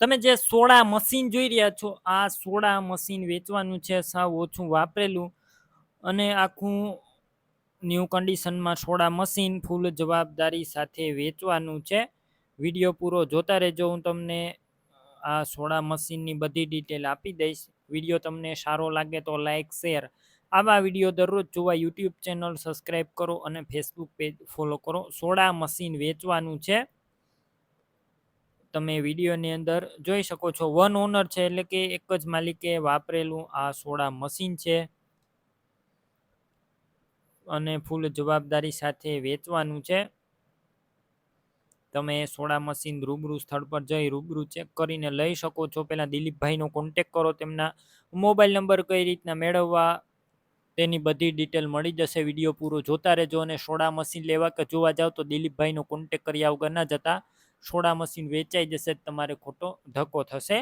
તમે જે soda machine જોઈ રહ્યા છો, આ સોડા મશીન વેચવાનું છે, સાવ ઓછું વાપરેલું. અને આખું ન્યૂ કન્ડિશનમાં સોડા મશીન ફૂલ જવાબદારી સાથે વેચવાનું છે. વીડિયો પૂરો જોતા રહેજો, હું તમને આ સોડા મશીનની બધી ડિટેલ આપી દઈશ. વીડિયો તમને સારો લાગે તો લાઇક શેર આવા વીડિયો દરરોજ જોવા યુટ્યુબ ચેનલ સબસ્ક્રાઈબ કરો અને ફેસબુક પેજ ફોલો કરો. સોડા મશીન વેચવાનું છે. તમે વિડીયોની અંદર જોઈ શકો છો. વન ઓનર છે એટલે કે એક જ માલિકે વાપરેલું આ સોડા મશીન છે. અને ફૂલ જવાબદારી સાથે વેચવાનું છે. તમે સોડા મશીન રૂબરૂ સ્થળ પર જઈ રૂબરૂ ચેક કરીને લઈ શકો છો. પહેલાં દિલીપભાઈનો કોન્ટેક કરો, તેમના મોબાઈલ નંબર કઈ રીતના મેળવવા તેની બધી ડિટેલ મળી જશે. વીડિયો પૂરો જોતા રહેજો અને સોડા મશીન લેવા કે જોવા જાવ તો દિલીપભાઈનો કોન્ટેક કર્યા વગર ના જતા. સોડા મશીન વેચાઈ જશે તમારે ખોટો ધક્કો થશે.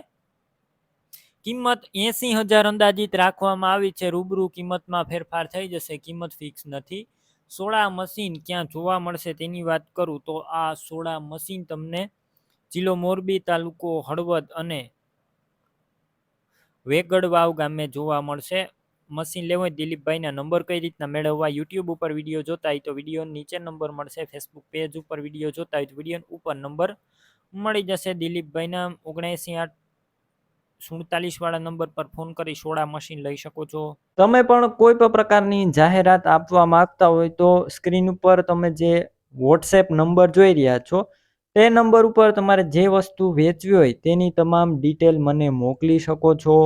કિંમત એસી હજાર અંદાજિત રાખવામાં આવી છે. રૂબરૂ કિંમતમાં ફેરફાર થઈ જશે. કિંમત ફિક્સ નથી. સોડા મશીન ક્યાં જોવા મળશે તેની વાત કરું તો આ સોડા મશીન તમને જિલ્લો મોરબી તાલુકો હળવદ અને વેગડવાવ ગામે જોવા મળશે. મશીન લેવું હોય દિલીપભાઈના નંબર કઈ રીતના મેળવવા? યુટ્યુબ ઉપર વીડિયો જોતા હોય તો વીડિયો નીચે નંબર મળશે. ફેસબુક પેજ ઉપર વીડિયો જોતા હોય તો વીડિયો ઉપર નંબર મળી જશે. દિલીપભાઈના ઓગણએંસી આઠ સુડતાલીસ વાળા નંબર પર ફોન કરી સોડા મશીન લઈ શકો છો. તમે પણ કોઈ પણ પ્રકારની જાહેરાત આપવા માંગતા હોય તો સ્ક્રીન ઉપર તમે જે વોટ્સએપ નંબર જોઈ રહ્યા છો, તે નંબર ઉપર તમારે જે વસ્તુ વેચવી હોય તેની તમામ ડિટેલ મને મોકલી શકો છો.